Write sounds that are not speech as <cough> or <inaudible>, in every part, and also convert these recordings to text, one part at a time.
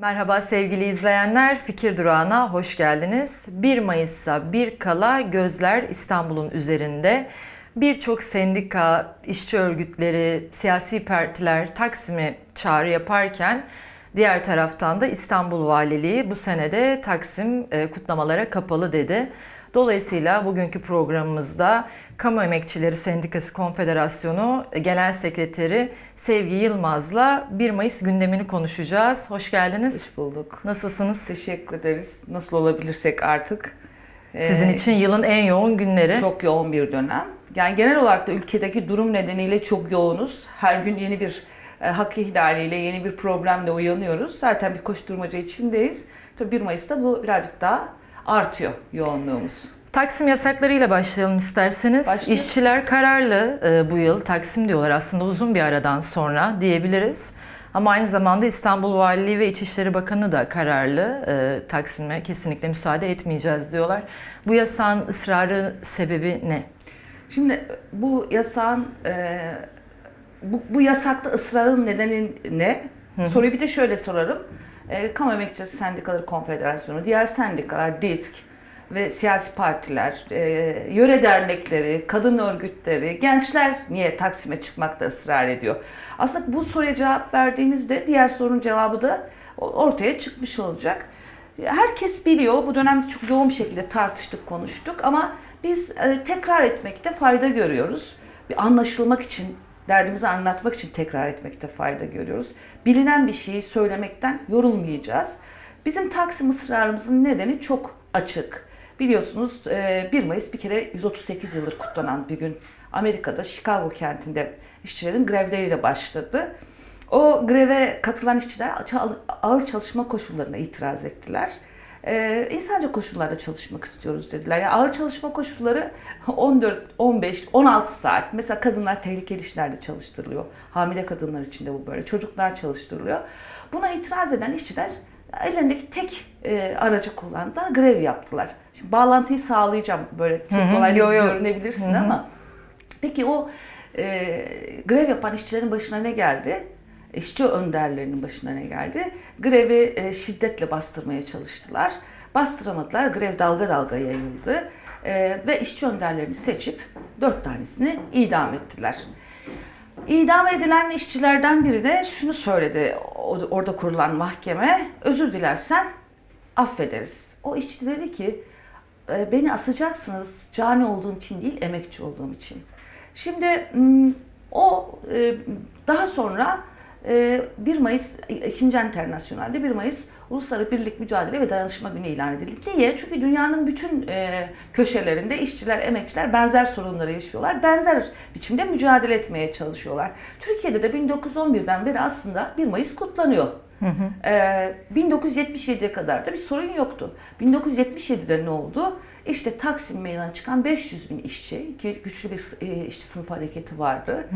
Merhaba sevgili izleyenler, Fikir Durağı'na hoş geldiniz. 1 Mayıs'a bir kala gözler İstanbul'un üzerinde. Birçok sendika, işçi örgütleri, siyasi partiler Taksim'e çağrı yaparken diğer taraftan da İstanbul Valiliği bu senede Taksim e, kutlamalara kapalı dedi. Dolayısıyla bugünkü programımızda Kamu Emekçileri Sendikası Konfederasyonu Genel Sekreteri Sevgi Yılmaz'la 1 Mayıs gündemini konuşacağız. Hoş geldiniz. Hoş bulduk. Nasılsınız? Teşekkür ederiz. Nasıl olabilirsek artık. Sizin Ee, için yılın en yoğun günleri. çok yoğun bir dönem. Yani genel olarak da ülkedeki durum nedeniyle çok yoğunuz. Her gün yeni bir e, hak ihlaliyle, yeni bir problemle uyanıyoruz. Zaten bir koşturmaca içindeyiz. Tabii 1 Mayıs'ta bu birazcık daha artıyor yoğunluğumuz. Taksim yasaklarıyla başlayalım isterseniz. Başlayalım. İşçiler kararlı e, bu yıl. Taksim diyorlar aslında uzun bir aradan sonra diyebiliriz. Ama aynı zamanda İstanbul Valiliği ve İçişleri Bakanı da kararlı. E, Taksim'e kesinlikle müsaade etmeyeceğiz diyorlar. Bu yasağın ısrarı sebebi ne? Şimdi bu yasağın, e, bu, bu yasakta ısrarın nedeni ne? Soruyu bir de şöyle sorarım. E, Kamu Emekçileri Sendikaları Konfederasyonu, diğer sendikalar, DİSK ve siyasi partiler, e, yöre dernekleri, kadın örgütleri, gençler niye Taksim'e çıkmakta ısrar ediyor? Aslında bu soruya cevap verdiğimizde diğer sorunun cevabı da ortaya çıkmış olacak. Herkes biliyor, bu dönemde çok yoğun bir şekilde tartıştık, konuştuk ama biz e, tekrar etmekte fayda görüyoruz. Bir anlaşılmak için, derdimizi anlatmak için tekrar etmekte fayda görüyoruz. Bilinen bir şeyi söylemekten yorulmayacağız. Bizim Taksim ısrarımızın nedeni çok açık. Biliyorsunuz e, 1 Mayıs bir kere 138 yıldır kutlanan bir gün. Amerika'da Chicago kentinde işçilerin grevleriyle başladı. O greve katılan işçiler ağır çalışma koşullarına itiraz ettiler. Ee, insanca koşullarda çalışmak istiyoruz dediler. Yani ağır çalışma koşulları 14, 15, 16 saat. Mesela kadınlar tehlikeli işlerde çalıştırılıyor. Hamile kadınlar için de bu böyle. Çocuklar çalıştırılıyor. Buna itiraz eden işçiler ellerindeki tek e, aracı kullandılar, grev yaptılar. Şimdi bağlantıyı sağlayacağım böyle çok Hı hı, dolaylı yo, yo. görünebilir size ama peki o e, grev yapan işçilerin başına ne geldi? İşçi önderlerinin başına ne geldi? Grevi e, şiddetle bastırmaya çalıştılar. Bastıramadılar. Grev dalga dalga yayıldı. E, ve işçi önderlerini seçip dört tanesini idam ettiler. İdam edilen işçilerden biri de şunu söyledi orada kurulan mahkeme. Özür dilersen affederiz. O işçi dedi ki "E, beni asacaksınız cani olduğum için değil emekçi olduğum için. Şimdi o e, daha sonra 1 Mayıs 2. Enternasyonel'de 1 Mayıs Uluslararası Birlik Mücadele ve Dayanışma Günü ilan edildi. Niye? Çünkü dünyanın bütün e, köşelerinde işçiler, emekçiler benzer sorunları yaşıyorlar. Benzer biçimde mücadele etmeye çalışıyorlar. Türkiye'de de 1911'den beri aslında 1 Mayıs kutlanıyor. Ee, 1977'ye kadar da bir sorun yoktu. 1977'de ne oldu? İşte Taksim meydana çıkan 500 bin işçi, ki güçlü bir e, işçi sınıf hareketi vardı.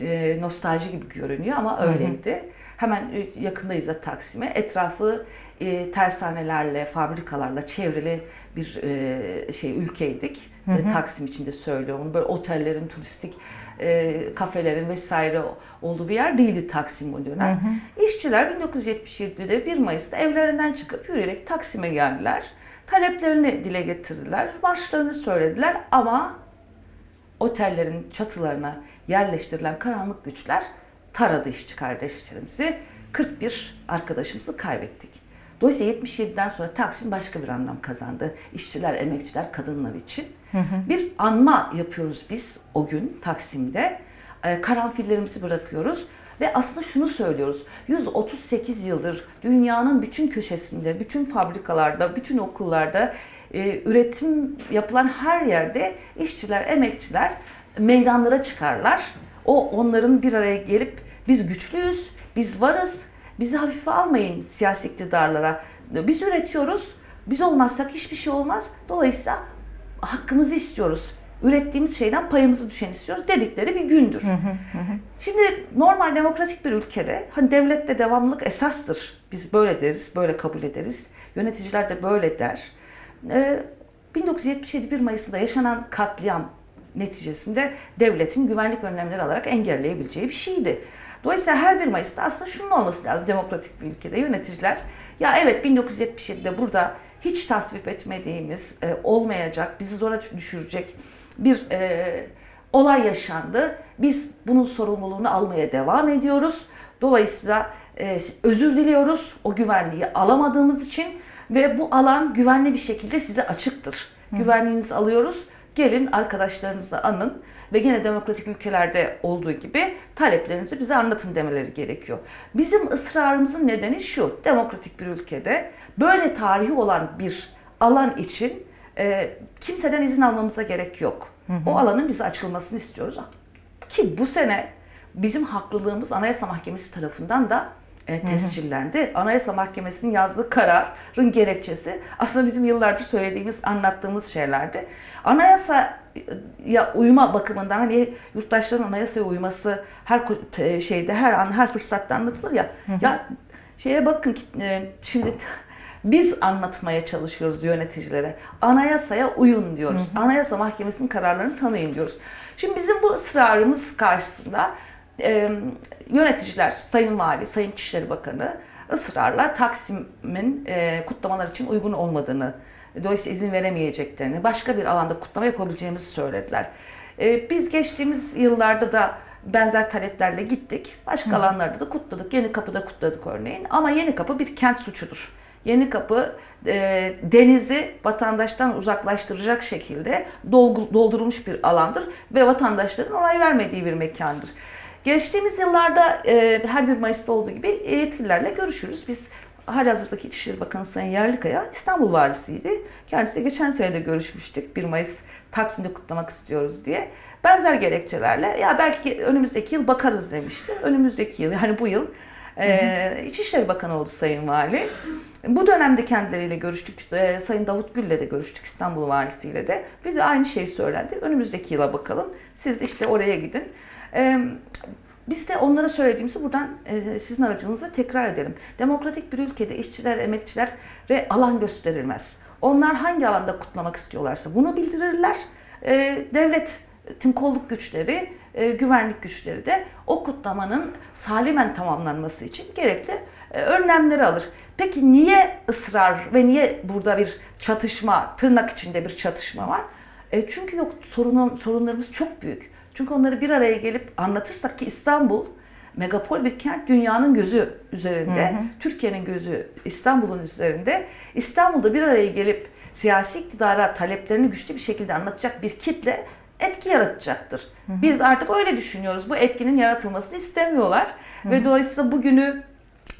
E, nostalji gibi görünüyor ama öyleydi. Hemen e, yakındayız da Taksim'e. Etrafı e, tersanelerle, fabrikalarla çevrili bir e, şey ülkeydik. E, Taksim içinde söylüyorum. Böyle otellerin, turistik e, kafelerin vesaire olduğu bir yer değildi Taksim o dönem. İşçiler 1977'de 1 Mayıs'ta evlerinden çıkıp yürüyerek Taksim'e geldiler. Taleplerini dile getirdiler, marşlarını söylediler ama otellerin çatılarına yerleştirilen karanlık güçler taradı işçi kardeşlerimizi. 41 arkadaşımızı kaybettik. Dolayısıyla 77'den sonra Taksim başka bir anlam kazandı. İşçiler, emekçiler, kadınlar için. Bir anma yapıyoruz biz o gün Taksim'de. Ee, karanfillerimizi bırakıyoruz ve aslında şunu söylüyoruz. 138 yıldır dünyanın bütün köşesinde, bütün fabrikalarda, bütün okullarda e, üretim yapılan her yerde işçiler, emekçiler meydanlara çıkarlar. O onların bir araya gelip biz güçlüyüz, biz varız, bizi hafife almayın siyasi iktidarlara. Biz üretiyoruz, biz olmazsak hiçbir şey olmaz. Dolayısıyla hakkımızı istiyoruz. Ürettiğimiz şeyden payımızı düşen istiyoruz dedikleri bir gündür. Şimdi normal demokratik bir ülkede hani devlette devamlılık esastır. Biz böyle deriz, böyle kabul ederiz. Yöneticiler de böyle der. Ee, 1977 1 Mayıs'ında yaşanan katliam neticesinde devletin güvenlik önlemleri alarak engelleyebileceği bir şeydi. Dolayısıyla her 1 Mayıs'ta aslında şunun olması lazım demokratik bir ülkede yöneticiler. Ya evet 1977'de burada hiç tasvip etmediğimiz, e, olmayacak, bizi zora düşürecek bir e, olay yaşandı. Biz bunun sorumluluğunu almaya devam ediyoruz. Dolayısıyla e, özür diliyoruz o güvenliği alamadığımız için ve bu alan güvenli bir şekilde size açıktır. Güvenliğinizi alıyoruz. Gelin arkadaşlarınızla anın ve yine demokratik ülkelerde olduğu gibi taleplerinizi bize anlatın demeleri gerekiyor. Bizim ısrarımızın nedeni şu. Demokratik bir ülkede böyle tarihi olan bir alan için e, kimseden izin almamıza gerek yok. O alanın bize açılmasını istiyoruz. Ki bu sene bizim haklılığımız Anayasa Mahkemesi tarafından da e, tescillendi. Anayasa Mahkemesi'nin yazdığı kararın gerekçesi aslında bizim yıllardır söylediğimiz, anlattığımız şeylerdi. Anayasaya uyma bakımından hani yurttaşların anayasaya uyması her şeyde her an her fırsatta anlatılır ya. Ya şeye bakın e, şimdi biz anlatmaya çalışıyoruz yöneticilere. Anayasaya uyun diyoruz. Anayasa Mahkemesi'nin kararlarını tanıyın diyoruz. Şimdi bizim bu ısrarımız karşısında e, yöneticiler, Sayın Vali, Sayın İçişleri Bakanı ısrarla Taksim'in e, kutlamalar için uygun olmadığını, dolayısıyla izin veremeyeceklerini, başka bir alanda kutlama yapabileceğimizi söylediler. E, biz geçtiğimiz yıllarda da benzer taleplerle gittik. Başka alanlarda da kutladık. Yeni Kapı'da kutladık örneğin. Ama Yeni Kapı bir kent suçudur. Yeni Kapı e, denizi vatandaştan uzaklaştıracak şekilde dolgu- doldurulmuş bir alandır ve vatandaşların onay vermediği bir mekandır. Geçtiğimiz yıllarda e, her bir Mayıs'ta olduğu gibi yetkililerle görüşürüz. Biz halihazırdaki İçişleri Bakanı Sayın Yerlikaya İstanbul Valisi'ydi. Kendisi geçen sene de görüşmüştük. 1 Mayıs Taksim'de kutlamak istiyoruz diye. Benzer gerekçelerle ya belki önümüzdeki yıl bakarız demişti. Önümüzdeki yıl yani bu yıl e, İçişleri Bakanı oldu Sayın Vali. Bu dönemde kendileriyle görüştük. E, Sayın Davut Gül'le de görüştük İstanbul Valisi'yle de. Bir de aynı şeyi söylendi. Önümüzdeki yıla bakalım. Siz işte oraya gidin. E, biz de onlara söylediğimizi buradan e, sizin aracınızla tekrar edelim. Demokratik bir ülkede işçiler, emekçilere alan gösterilmez. Onlar hangi alanda kutlamak istiyorlarsa bunu bildirirler. E, devletin kolluk güçleri, e, güvenlik güçleri de o kutlamanın salimen tamamlanması için gerekli e, önlemleri alır. Peki niye ısrar ve niye burada bir çatışma, tırnak içinde bir çatışma var? E, çünkü yok sorunun sorunlarımız çok büyük. Çünkü onları bir araya gelip anlatırsak ki İstanbul megapol bir kent dünyanın gözü üzerinde, Türkiye'nin gözü İstanbul'un üzerinde. İstanbul'da bir araya gelip siyasi iktidara taleplerini güçlü bir şekilde anlatacak bir kitle etki yaratacaktır. Biz artık öyle düşünüyoruz. Bu etkinin yaratılmasını istemiyorlar ve dolayısıyla bugünü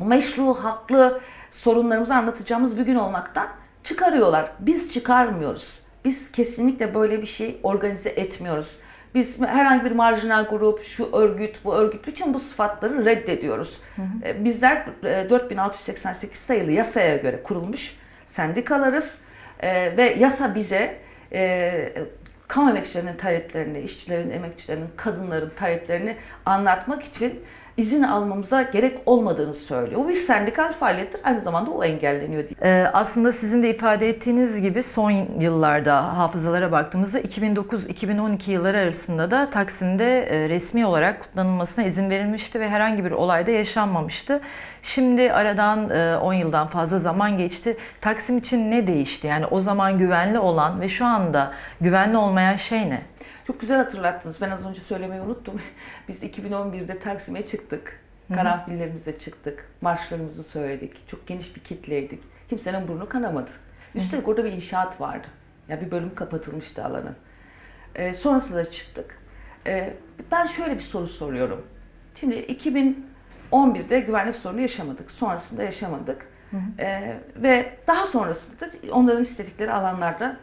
meşru, haklı sorunlarımızı anlatacağımız bir gün olmaktan çıkarıyorlar. Biz çıkarmıyoruz. Biz kesinlikle böyle bir şey organize etmiyoruz. Biz herhangi bir marjinal grup, şu örgüt, bu örgüt, bütün bu sıfatları reddediyoruz. E, Bizler e, 4688 sayılı yasaya göre kurulmuş sendikalarız E, ve yasa bize e, kamu emekçilerinin taleplerini, işçilerin, emekçilerin, kadınların taleplerini anlatmak için izin almamıza gerek olmadığını söylüyor. Bu bir sendikal faaliyettir. Aynı zamanda o engelleniyor diye. Ee, aslında sizin de ifade ettiğiniz gibi son yıllarda hafızalara baktığımızda 2009-2012 yılları arasında da Taksim'de e, resmi olarak kutlanılmasına izin verilmişti ve herhangi bir olayda yaşanmamıştı. Şimdi aradan e, 10 yıldan fazla zaman geçti. Taksim için ne değişti? Yani o zaman güvenli olan ve şu anda güvenli olmayan şey ne? Çok güzel hatırlattınız. Ben az önce söylemeyi unuttum. <laughs> Biz 2011'de Taksim'e çıktık. Karanfillerimizle çıktık. Marşlarımızı söyledik. Çok geniş bir kitleydik. Kimsenin burnu kanamadı. Üstelik orada bir inşaat vardı. Ya bir bölüm kapatılmıştı alanın. Ee, sonrasında çıktık. Ee, ben şöyle bir soru soruyorum. Şimdi 2011'de güvenlik sorunu yaşamadık. Sonrasında yaşamadık. Ee, ve daha sonrasında da onların istedikleri alanlarda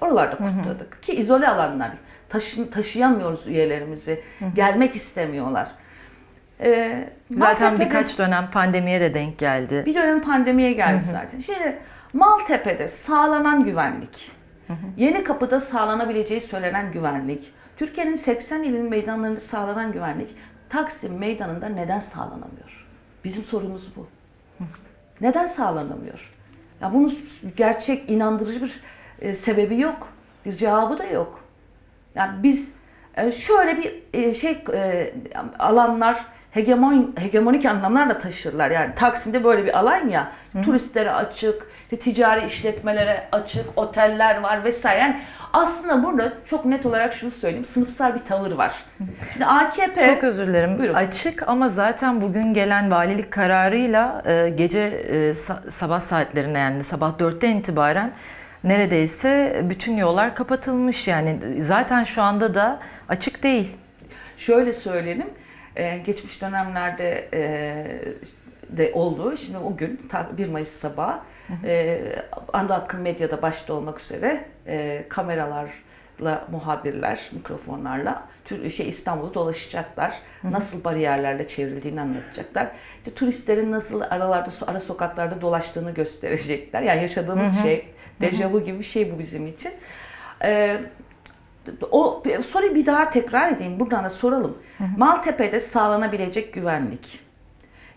oralarda kutladık. Ki izole alanlar. Taşı, taşıyamıyoruz üyelerimizi. Gelmek istemiyorlar. Ee, Zaten Maltepe'de- birkaç dönem pandemiye de denk geldi. bir dönem pandemiye geldi zaten. Şimdi Maltepe'de sağlanan güvenlik, Yeni Kapı'da sağlanabileceği söylenen güvenlik, Türkiye'nin 80 ilin meydanlarında sağlanan güvenlik Taksim meydanında neden sağlanamıyor? Bizim sorumuz bu. Neden sağlanamıyor? Ya bunun gerçek, inandırıcı bir e, sebebi yok. Bir cevabı da yok. Yani biz e, şöyle bir e, şey e, alanlar hegemon hegemonik anlamlar da taşırlar. Yani Taksim'de böyle bir alan ya. Turistlere açık, işte ticari işletmelere açık, oteller var vesaire. Yani aslında burada çok net olarak şunu söyleyeyim. Sınıfsal bir tavır var. Şimdi AKP Çok özür dilerim. Buyurun. Açık ama zaten bugün gelen valilik kararıyla e, gece e, sa- sabah saatlerine yani sabah 4'ten itibaren neredeyse bütün yollar kapatılmış. Yani zaten şu anda da açık değil. Şöyle söyleyelim, e, geçmiş dönemlerde e, de oldu. Şimdi o gün ta- 1 Mayıs sabahı e, Anadolu Akım Medya'da başta olmak üzere e, kameralarla, muhabirler, mikrofonlarla tür, şey İstanbul'u dolaşacaklar. Nasıl bariyerlerle çevrildiğini anlatacaklar. İşte turistlerin nasıl aralarda, ara sokaklarda dolaştığını gösterecekler. Yani yaşadığımız şey, dejavu gibi bir şey bu bizim için. E, o soruyu bir daha tekrar edeyim. Buradan da soralım. Maltepe'de sağlanabilecek güvenlik,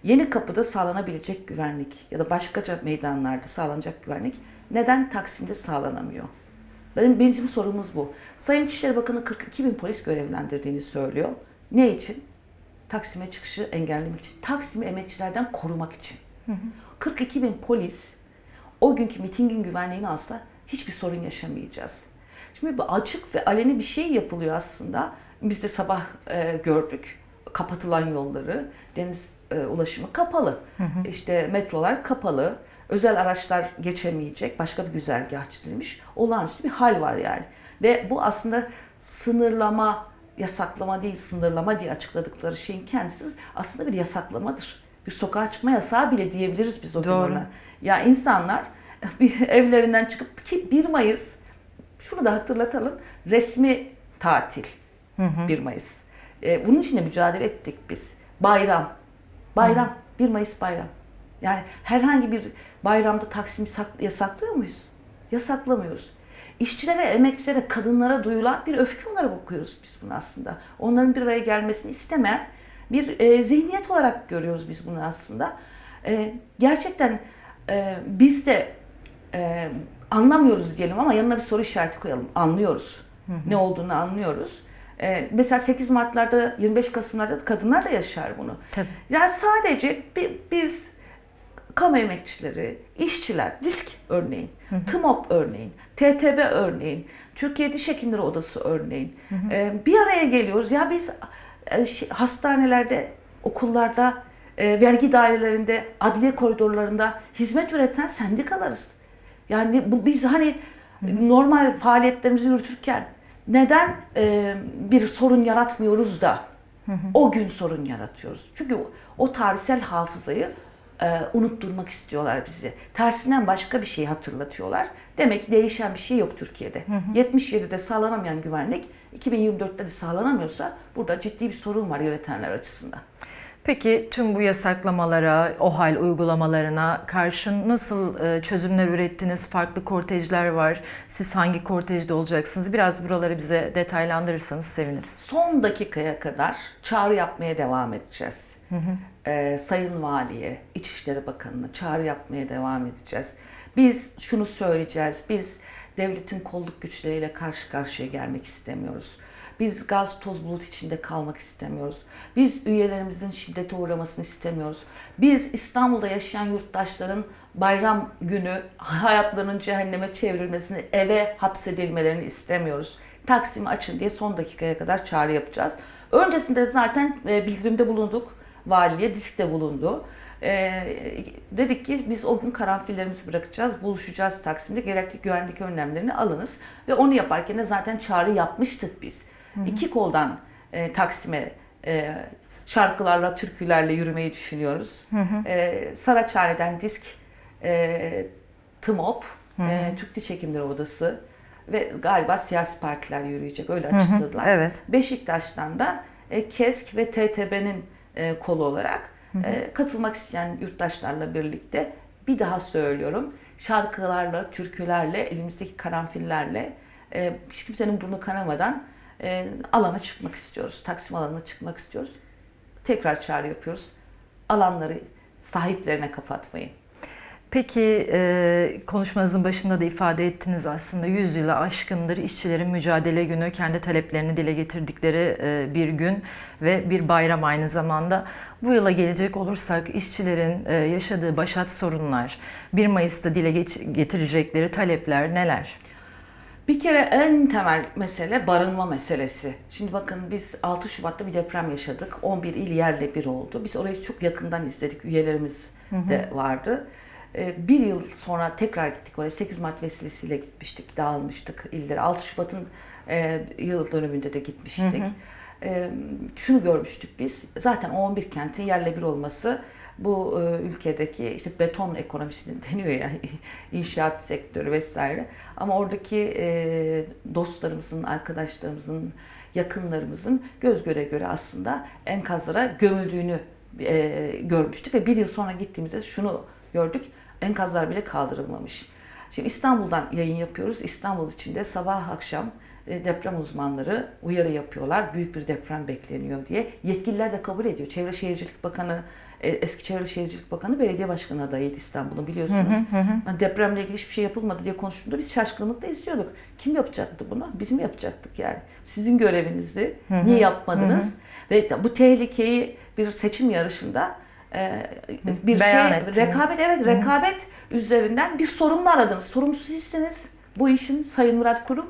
Yeni Kapı'da sağlanabilecek güvenlik ya da başkaca meydanlarda sağlanacak güvenlik neden Taksim'de sağlanamıyor? Benim, bizim sorumuz bu. Sayın İçişleri Bakanı 42 bin polis görevlendirdiğini söylüyor. Ne için? Taksim'e çıkışı engellemek için. Taksim'i emekçilerden korumak için. 42 bin polis o günkü mitingin güvenliğini alsa hiçbir sorun yaşamayacağız. Şimdi bu açık ve aleni bir şey yapılıyor aslında. Biz de sabah e, gördük kapatılan yolları, deniz e, ulaşımı kapalı. İşte metrolar kapalı. Özel araçlar geçemeyecek. Başka bir güzergah çizilmiş. Olağanüstü bir hal var yani. Ve bu aslında sınırlama, yasaklama değil, sınırlama diye açıkladıkları şeyin kendisi aslında bir yasaklamadır. Bir sokağa çıkma yasağı bile diyebiliriz biz o gün Doğru. ona. Ya insanlar <laughs> bir evlerinden çıkıp ki 1 Mayıs şunu da hatırlatalım. Resmi tatil 1 Mayıs. Ee, bunun için de mücadele ettik biz. Bayram. Bayram. 1 Mayıs bayram. Yani herhangi bir bayramda Taksim'i sak- yasaklıyor muyuz? Yasaklamıyoruz. İşçilere, emekçilere, kadınlara duyulan bir öfke olarak okuyoruz biz bunu aslında. Onların bir araya gelmesini istemeyen bir e, zihniyet olarak görüyoruz biz bunu aslında. E, gerçekten e, biz de e, anlamıyoruz diyelim ama yanına bir soru işareti koyalım. Anlıyoruz. Ne olduğunu anlıyoruz. E, mesela 8 Mart'larda, 25 Kasım'larda da kadınlar da yaşar bunu. Tabii. Yani sadece bi- biz kamu emekçileri, işçiler, DİSK örneğin, TMOP örneğin, TTB örneğin, Türkiye Diş Hekimleri Odası örneğin e, bir araya geliyoruz. Ya biz hastanelerde, okullarda, e, vergi dairelerinde, adliye koridorlarında hizmet üreten sendikalarız. Yani bu biz hani normal faaliyetlerimizi yürütürken neden e, bir sorun yaratmıyoruz da o gün sorun yaratıyoruz? Çünkü o, o tarihsel hafızayı e, unutturmak istiyorlar bizi. Tersinden başka bir şey hatırlatıyorlar. Demek ki değişen bir şey yok Türkiye'de. 77'de sağlanamayan güvenlik 2024'te de sağlanamıyorsa burada ciddi bir sorun var yönetenler açısından. Peki tüm bu yasaklamalara, OHAL uygulamalarına karşın nasıl e, çözümler ürettiniz? Farklı kortejler var. Siz hangi kortejde olacaksınız? Biraz buraları bize detaylandırırsanız seviniriz. Son dakikaya kadar çağrı yapmaya devam edeceğiz. Ee, Sayın Valiye, İçişleri Bakanı'na çağrı yapmaya devam edeceğiz. Biz şunu söyleyeceğiz, biz devletin kolluk güçleriyle karşı karşıya gelmek istemiyoruz. Biz gaz toz bulut içinde kalmak istemiyoruz. Biz üyelerimizin şiddete uğramasını istemiyoruz. Biz İstanbul'da yaşayan yurttaşların bayram günü hayatlarının cehenneme çevrilmesini, eve hapsedilmelerini istemiyoruz. Taksim'i açın diye son dakikaya kadar çağrı yapacağız. Öncesinde zaten e, bildirimde bulunduk. Valiliğe diskte bulundu. E, dedik ki biz o gün karanfillerimizi bırakacağız, buluşacağız Taksim'de. Gerekli güvenlik önlemlerini alınız. Ve onu yaparken de zaten çağrı yapmıştık biz. İki koldan e, Taksim'e e, şarkılarla, türkülerle yürümeyi düşünüyoruz. E, Saraçhane'den disk, e, TMOP, e, Türk Diş Hekimleri Odası ve galiba siyasi partiler yürüyecek. Öyle açıkladılar. Evet. Beşiktaş'tan da e, KESK ve TTB'nin e, kolu olarak e, katılmak isteyen yurttaşlarla birlikte bir daha söylüyorum. Şarkılarla, türkülerle, elimizdeki karanfillerle e, hiç kimsenin burnu kanamadan e, alana çıkmak istiyoruz. Taksim alanına çıkmak istiyoruz. Tekrar çağrı yapıyoruz. Alanları sahiplerine kapatmayın. Peki e, konuşmanızın başında da ifade ettiniz aslında 100 yılı aşkındır işçilerin mücadele günü, kendi taleplerini dile getirdikleri e, bir gün ve bir bayram aynı zamanda. Bu yıla gelecek olursak işçilerin e, yaşadığı başat sorunlar, 1 Mayıs'ta dile geç- getirecekleri talepler neler? Bir kere en temel mesele barınma meselesi. Şimdi bakın biz 6 Şubat'ta bir deprem yaşadık. 11 il yerle bir oldu. Biz orayı çok yakından izledik. Üyelerimiz de vardı. Ee, Bir yıl sonra tekrar gittik oraya. 8 Mart vesilesiyle gitmiştik, dağılmıştık illeri. 6 Şubat'ın e, yıl dönümünde de gitmiştik. E, şunu görmüştük biz. Zaten o 11 kentin yerle bir olması bu e, ülkedeki işte beton ekonomisi <laughs> deniyor yani inşaat sektörü vesaire. Ama oradaki e, dostlarımızın, arkadaşlarımızın, yakınlarımızın göz göre göre aslında enkazlara gömüldüğünü e, görmüştük ve bir yıl sonra gittiğimizde şunu gördük. Enkazlar bile kaldırılmamış. Şimdi İstanbul'dan yayın yapıyoruz. İstanbul içinde sabah akşam e, deprem uzmanları uyarı yapıyorlar. Büyük bir deprem bekleniyor diye. Yetkililer de kabul ediyor. Çevre Şehircilik Bakanı, e, eski Çevre Şehircilik Bakanı belediye başkanı adayıydı İstanbul'un biliyorsunuz. Yani depremle ilgili hiçbir şey yapılmadı diye konuştuğunda biz şaşkınlıkla izliyorduk. Kim yapacaktı bunu? Biz mi yapacaktık yani? Sizin görevinizdi. Niye yapmadınız? Ve bu tehlikeyi bir seçim yarışında e, bir Beyan şey ettiniz. rekabet evet rekabet üzerinden bir sorumlu aradınız. Sorumsuz sizsiniz bu işin Sayın Murat Kurum.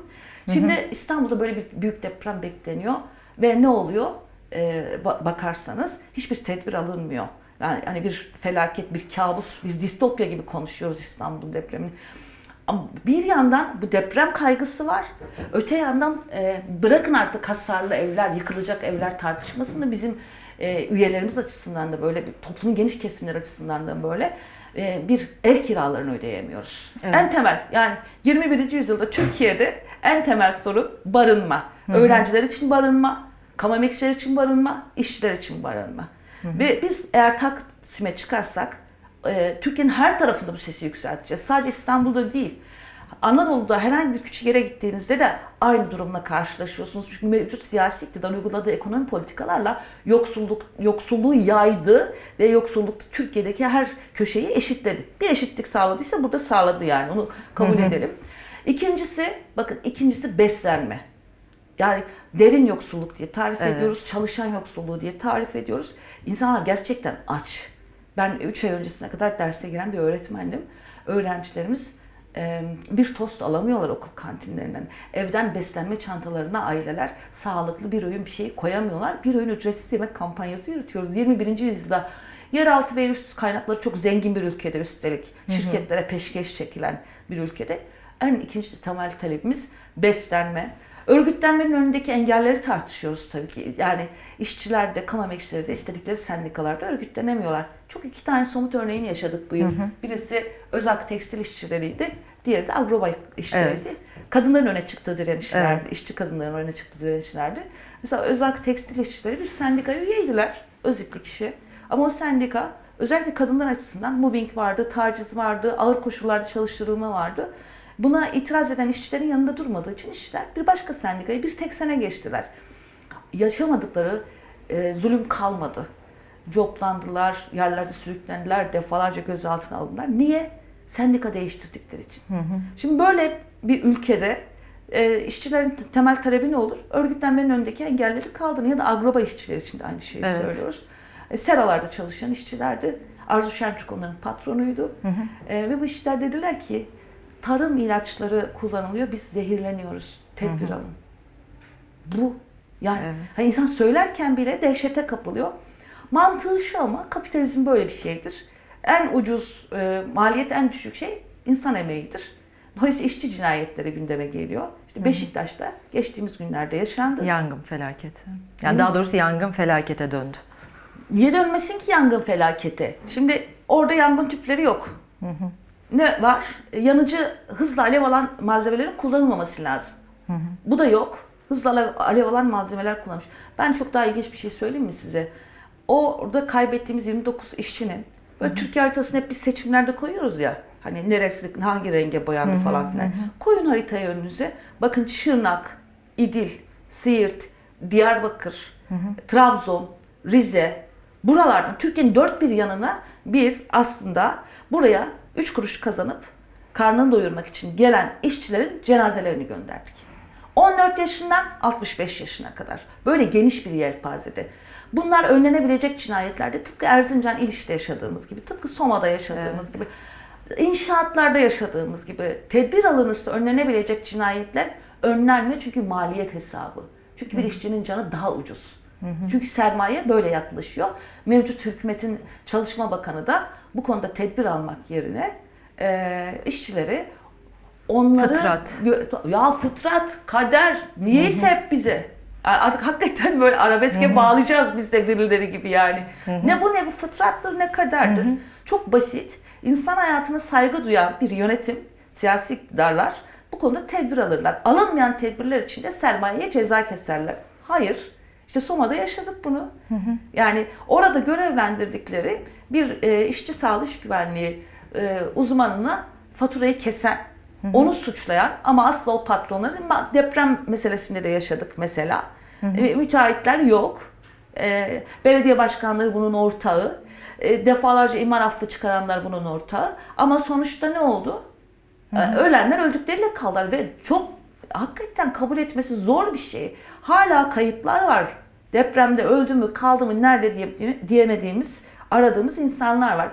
Şimdi İstanbul'da böyle bir büyük deprem bekleniyor ve ne oluyor? Ee, ba- bakarsanız hiçbir tedbir alınmıyor. Yani hani bir felaket, bir kabus, bir distopya gibi konuşuyoruz İstanbul depremini. Ama bir yandan bu deprem kaygısı var. Öte yandan e, bırakın artık hasarlı evler, yıkılacak evler tartışmasını bizim e, üyelerimiz açısından da böyle bir toplumun geniş kesimler açısından da böyle e, bir ev kiralarını ödeyemiyoruz. Evet. En temel yani 21. yüzyılda Türkiye'de en temel sorun barınma. Öğrenciler için barınma, kamu emekçiler için barınma, işçiler için barınma. Ve biz eğer Taksim'e çıkarsak e, Türkiye'nin her tarafında bu sesi yükselteceğiz. Sadece İstanbul'da değil. Anadolu'da herhangi bir küçük yere gittiğinizde de aynı durumla karşılaşıyorsunuz. Çünkü mevcut siyasi iktidar uyguladığı ekonomi politikalarla yoksulluk yoksulluğu yaydı ve yoksulluk Türkiye'deki her köşeyi eşitledi. Bir eşitlik sağladıysa burada sağladı yani onu kabul edelim. İkincisi bakın ikincisi beslenme. Yani derin yoksulluk diye tarif Evet. ediyoruz, çalışan yoksulluğu diye tarif ediyoruz. İnsanlar gerçekten aç. Ben 3 ay öncesine kadar derse giren bir öğretmendim. Öğrencilerimiz bir tost alamıyorlar okul kantinlerinden. Evden beslenme çantalarına aileler sağlıklı bir öğün bir şey koyamıyorlar. Bir öğün ücretsiz yemek kampanyası yürütüyoruz. 21. yüzyılda yeraltı ve üst kaynakları çok zengin bir ülkede üstelik. Şirketlere peşkeş çekilen bir ülkede. En ikinci temel talebimiz beslenme. Örgütlenmenin önündeki engelleri tartışıyoruz tabii ki. Yani işçiler de, kamu emekçileri de istedikleri sendikalarda örgütlenemiyorlar. Çok iki tane somut örneğini yaşadık bu yıl. Birisi Özak Tekstil işçileriydi. Diğeri de Agrobay işçileriydi. Evet. Kadınların öne çıktığı direnişlerdi. Evet. işçi kadınların öne çıktığı direnişlerdi. Mesela Özak Tekstil işçileri bir sendikaya üyeydiler. Özipli kişi. Ama o sendika özellikle kadınlar açısından mobbing vardı, taciz vardı, ağır koşullarda çalıştırılma vardı. Buna itiraz eden işçilerin yanında durmadığı için işçiler bir başka sendikayı bir tek sene geçtiler. Yaşamadıkları e, zulüm kalmadı. Coplandılar, yerlerde sürüklendiler, defalarca gözaltına alındılar. Niye? Sendika değiştirdikleri için. Şimdi böyle bir ülkede e, işçilerin temel talebi ne olur? Örgütlenmenin önündeki engelleri kaldırın ya da agroba işçiler için de aynı şeyi Evet. söylüyoruz. E, seralarda çalışan işçilerdi. Arzu Şentürk onların patronuydu. E, ve bu işçiler dediler ki tarım ilaçları kullanılıyor, biz zehirleniyoruz. Tedbir alın. Bu yani Evet. hani insan söylerken bile dehşete kapılıyor. Mantığı şu ama kapitalizm böyle bir şeydir. En ucuz, e, maliyet en düşük şey insan emeğidir. Dolayısıyla işçi cinayetleri gündeme geliyor. İşte Beşiktaş'ta geçtiğimiz günlerde yaşandı. Yangın felaketi. Yani daha doğrusu yangın felakete döndü. Niye dönmesin ki yangın felaketi? Şimdi orada yangın tüpleri yok. Ne var? E, Yanıcı hızla alev alan malzemelerin kullanılmaması lazım. Bu da yok. Hızla alev, alev alan malzemeler kullanmış. Ben çok daha ilginç bir şey söyleyeyim mi size? Orada kaybettiğimiz 29 işçinin böyle Türkiye haritasını hep biz seçimlerde koyuyoruz ya. Hani neresi, hangi renge boyandı falan filan. Koyun haritayı önünüze. Bakın Şırnak, İdil, Siirt, Diyarbakır, Trabzon, Rize, buralardan Türkiye'nin dört bir yanına biz aslında buraya 3 kuruş kazanıp karnını doyurmak için gelen işçilerin cenazelerini gönderdik. 14 yaşından 65 yaşına kadar. Böyle geniş bir yelpazede. Bunlar önlenebilecek cinayetlerde tıpkı Erzincan İliş'te yaşadığımız gibi, tıpkı Soma'da yaşadığımız Evet. gibi, inşaatlarda yaşadığımız gibi tedbir alınırsa önlenebilecek cinayetler önlenmiyor çünkü maliyet hesabı. Çünkü bir işçinin canı daha ucuz. Çünkü sermaye böyle yaklaşıyor. Mevcut hükümetin Çalışma Bakanı da bu konuda tedbir almak yerine e, işçileri onları Fıtrat. Ya fıtrat, kader niyeyse hep bize. Artık hakikaten böyle arabeske bağlayacağız biz de birileri gibi yani. Ne bu ne bu fıtrattır ne kaderdir. Çok basit. İnsan hayatına saygı duyan bir yönetim, siyasi iktidarlar bu konuda tedbir alırlar. Alınmayan tedbirler için de sermayeye ceza keserler. Hayır. İşte Soma'da yaşadık bunu. Yani orada görevlendirdikleri bir e, işçi sağlığı iş güvenliği e, uzmanına faturayı kesen, onu suçlayan ama asla o patronları deprem meselesinde de yaşadık mesela. E, müteahhitler yok. E, belediye başkanları bunun ortağı. E, defalarca imar affı çıkaranlar bunun ortağı. Ama sonuçta ne oldu? E, ölenler öldükleriyle kaldılar ve çok hakikaten kabul etmesi zor bir şey. Hala kayıplar var. Depremde öldü mü, kaldı mı, nerede diye, diyemediğimiz, aradığımız insanlar var.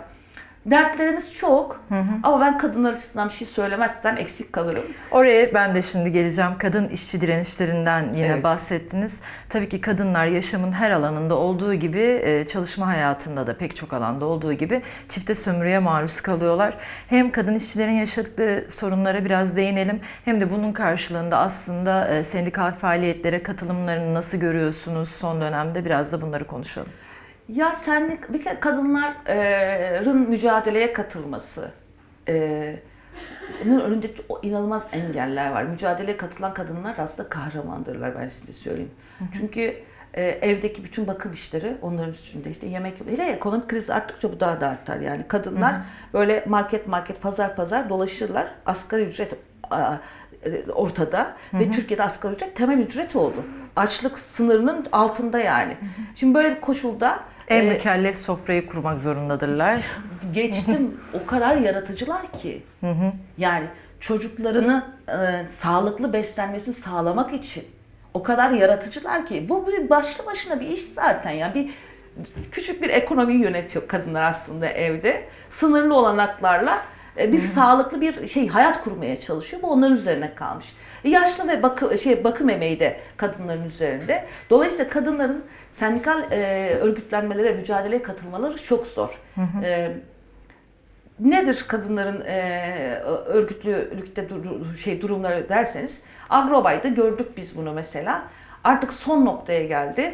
Dertlerimiz çok ama ben kadınlar açısından bir şey söylemezsem eksik kalırım. Oraya ben de şimdi geleceğim. Kadın işçi direnişlerinden yine Evet. bahsettiniz. Tabii ki kadınlar yaşamın her alanında olduğu gibi e, çalışma hayatında da pek çok alanda olduğu gibi çifte sömürüye maruz kalıyorlar. Hem kadın işçilerin yaşadıkları sorunlara biraz değinelim hem de bunun karşılığında aslında e, sendikal faaliyetlere katılımlarını nasıl görüyorsunuz son dönemde biraz da bunları konuşalım. Ya senlik bir kere kadınların mücadeleye katılması bunun önünde inanılmaz engeller var. Mücadeleye katılan kadınlar aslında kahramandırlar ben size söyleyeyim. Çünkü e, evdeki bütün bakım işleri onların üstünde işte yemek hele ekonomik kriz arttıkça bu daha da artar yani kadınlar böyle market market pazar pazar dolaşırlar asgari ücret a, e, ortada ve Türkiye'de asgari ücret temel ücret oldu. Açlık sınırının altında yani. Şimdi böyle bir koşulda En mükellef sofrayı kurmak zorundadırlar. <laughs> geçtim o kadar yaratıcılar ki. Yani çocuklarını e, sağlıklı beslenmesini sağlamak için o kadar yaratıcılar ki bu bir başlı başına bir iş zaten ya bir küçük bir ekonomi yönetiyor kadınlar aslında evde sınırlı olanaklarla e, bir sağlıklı bir şey hayat kurmaya çalışıyor. Bu onların üzerine kalmış. E, Yaşlı ve bakı, şey bakım emeği de kadınların üzerinde. Dolayısıyla kadınların sendikal e, örgütlenmelere, mücadeleye katılmaları çok zor. E, nedir kadınların e, örgütlülükte dur- şey durumları derseniz Agrobay'da gördük biz bunu mesela. Artık son noktaya geldi.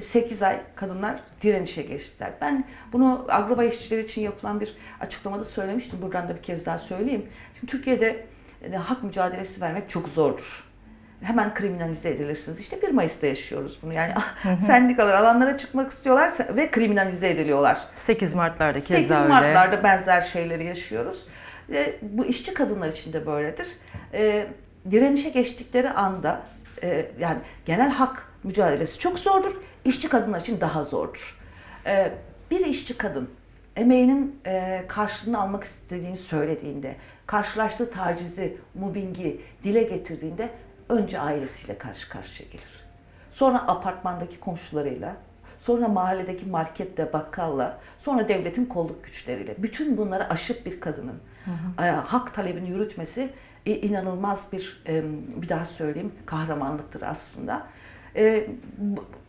8 ay kadınlar direnişe geçtiler. Ben bunu Agrobay işçileri için yapılan bir açıklamada söylemiştim. Buradan da bir kez daha söyleyeyim. Şimdi Türkiye'de e, hak mücadelesi vermek çok zordur. Hemen kriminalize edilirsiniz. İşte 1 Mayıs'ta yaşıyoruz bunu. Yani <laughs> sendikalar alanlara çıkmak istiyorlar ve kriminalize ediliyorlar. 8 Mart'larda keza 8 öyle. Mart'larda benzer şeyleri yaşıyoruz. E, bu işçi kadınlar için de böyledir. E, direnişe geçtikleri anda e, yani genel hak mücadelesi çok zordur. İşçi kadınlar için daha zordur. E, bir işçi kadın emeğinin e, karşılığını almak istediğini söylediğinde, karşılaştığı tacizi, mobbingi dile getirdiğinde önce ailesiyle karşı karşıya gelir. Sonra apartmandaki komşularıyla, sonra mahalledeki markette, bakkalla, sonra devletin kolluk güçleriyle. Bütün bunları aşıp bir kadının e, hak talebini yürütmesi e, inanılmaz bir, e, bir daha söyleyeyim, kahramanlıktır aslında.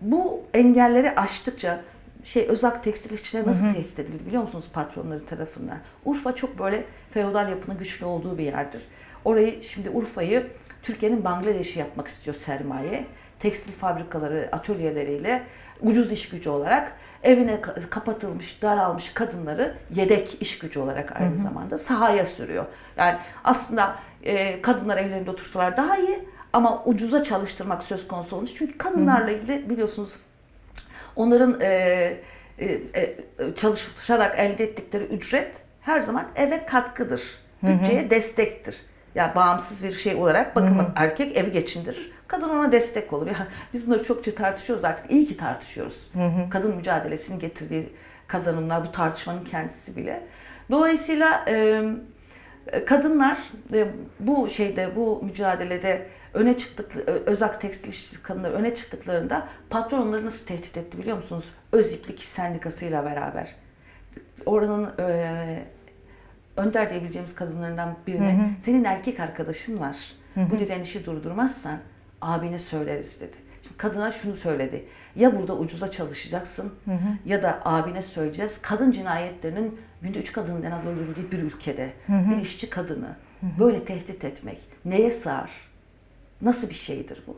Bu engelleri aştıkça şey Özak tekstil işçileri nasıl tehdit edildi biliyor musunuz patronları tarafından? Urfa çok böyle feodal yapının güçlü olduğu bir yerdir. Orayı şimdi Urfa'yı Türkiye'nin Bangladeş'i yapmak istiyor sermaye. Tekstil fabrikaları, atölyeleriyle ucuz iş gücü olarak evine ka- kapatılmış, daralmış kadınları yedek iş gücü olarak aynı zamanda sahaya sürüyor. Yani aslında e, kadınlar evlerinde otursalar daha iyi ama ucuza çalıştırmak söz konusu olunca. Çünkü kadınlarla ilgili biliyorsunuz onların e, e, e, çalışarak elde ettikleri ücret her zaman eve katkıdır. Bütçeye destektir. Yani bağımsız bir şey olarak bakılmaz. Erkek evi geçindirir. Kadın ona destek olur. Yani biz bunları çokça tartışıyoruz artık. İyi ki tartışıyoruz. Kadın mücadelesinin getirdiği kazanımlar, bu tartışmanın kendisi bile. Dolayısıyla e, kadınlar e, bu şeyde bu mücadelede öne çıktık özak tekstil işçi kadınlar öne çıktıklarında patron onları nasıl tehdit etti biliyor musunuz? Öz İplik İş Sendikası'yla beraber. Oranın e, önder diyebileceğimiz kadınlarından birine senin erkek arkadaşın var. Bu direnişi durdurmazsan abine söyleriz dedi. Şimdi kadına şunu söyledi. Ya burada ucuza çalışacaksın ya da abine söyleyeceğiz. Kadın cinayetlerinin günde üç kadının en az öldürüldüğü bir ülkede bir işçi kadını böyle tehdit etmek neye sığar? Nasıl bir şeydir bu?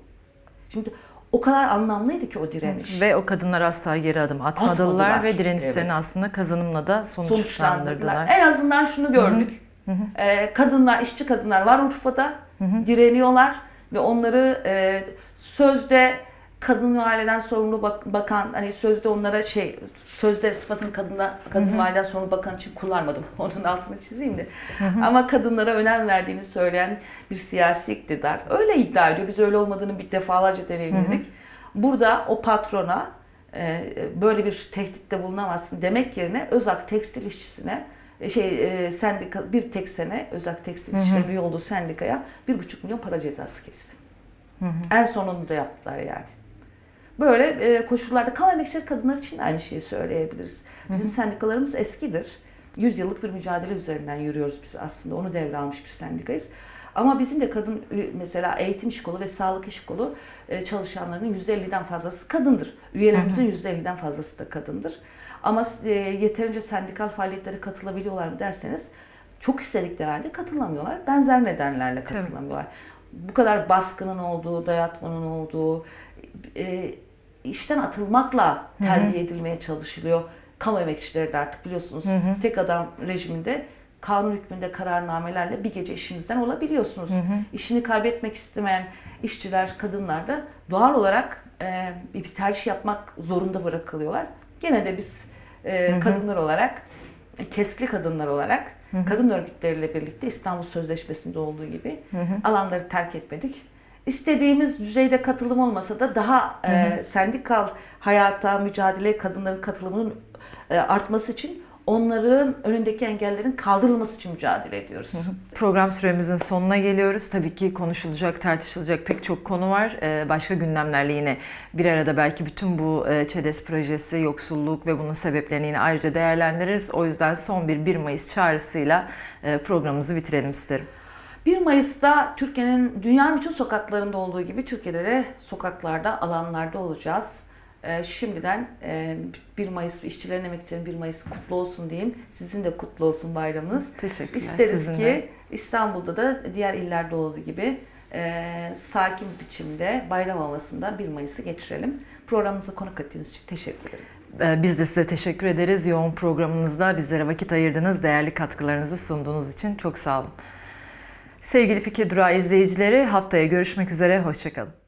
Şimdi o kadar anlamlıydı ki o direniş. Ve o kadınlar asla geri adım atmadılar, Atmadılar. ve direnişlerini Evet. aslında kazanımla da sonuçlandırdılar. En azından şunu gördük. Ee, kadınlar, işçi kadınlar var Urfa'da. Direniyorlar ve onları e, sözde kadın ve aileden sorumlu bak- bakan hani sözde onlara şey sözde sıfatını kadına kadın ve aileden sorumlu bakan için kullanmadım. <laughs> Onun altını çizeyim de. Ama kadınlara önem verdiğini söyleyen bir siyasi iktidar öyle iddia ediyor. Biz öyle olmadığını bir defalarca deneyimledik. Burada o patrona e, böyle bir tehditte bulunamazsın demek yerine Özak tekstil işçisine e, şey e, sendika bir tek sene Özak tekstil işçileri üye olduğu sendikaya bir buçuk milyon para cezası kesti. En sonunu da yaptılar yani. Böyle e, koşullarda kamu emekçileri kadınlar için de aynı şeyi söyleyebiliriz. Bizim sendikalarımız eskidir. 100 yıllık bir mücadele üzerinden yürüyoruz biz aslında. Onu devralmış bir sendikayız. Ama bizim de kadın e, mesela eğitim iş kolu ve sağlık iş kolu e, çalışanlarının %50'den fazlası kadındır. Üyelerimizin %50'den fazlası da kadındır. Ama e, yeterince sendikal faaliyetlere katılabiliyorlar mı derseniz çok istedikleri halde katılamıyorlar. Benzer nedenlerle Tabii. katılamıyorlar. Bu kadar baskının olduğu, dayatmanın olduğu, işten atılmakla terbiye edilmeye çalışılıyor. Kamu emekçileri de artık biliyorsunuz tek adam rejiminde kanun hükmünde kararnamelerle bir gece işinizden olabiliyorsunuz. İşini kaybetmek istemeyen işçiler, kadınlar da doğal olarak e, bir tercih yapmak zorunda bırakılıyorlar. Gene de biz e, kadınlar olarak, keskli kadınlar olarak kadın örgütleriyle birlikte İstanbul Sözleşmesi'nde olduğu gibi alanları terk etmedik. İstediğimiz düzeyde katılım olmasa da daha e, sendikal hayata, mücadeleye kadınların katılımının e, artması için onların önündeki engellerin kaldırılması için mücadele ediyoruz. Program süremizin sonuna geliyoruz. Tabii ki konuşulacak, tartışılacak pek çok konu var. Ee, Başka gündemlerle yine bir arada belki bütün bu e, ÇEDES projesi, yoksulluk ve bunun sebeplerini yine ayrıca değerlendiririz. O yüzden son bir 1 Mayıs çağrısıyla e, programımızı bitirelim isterim. 1 Mayıs'ta Türkiye'nin dünyanın bütün sokaklarında olduğu gibi Türkiye'de de sokaklarda, alanlarda olacağız. Ee, şimdiden e, 1 Mayıs işçilerin emekçilerin 1 Mayıs kutlu olsun diyeyim. Sizin de kutlu olsun bayramınız. Teşekkürler. İsteriz Sizin ki. İstanbul'da da diğer illerde olduğu gibi e, sakin biçimde bayram havasında 1 Mayıs'ı geçirelim. Programımıza konuk ettiğiniz için teşekkür ederim. Ee, Biz de size teşekkür ederiz. Yoğun programınızda bizlere vakit ayırdınız, değerli katkılarınızı sunduğunuz için çok sağ olun. Sevgili Fikir Durağı izleyicileri haftaya görüşmek üzere, hoşçakalın.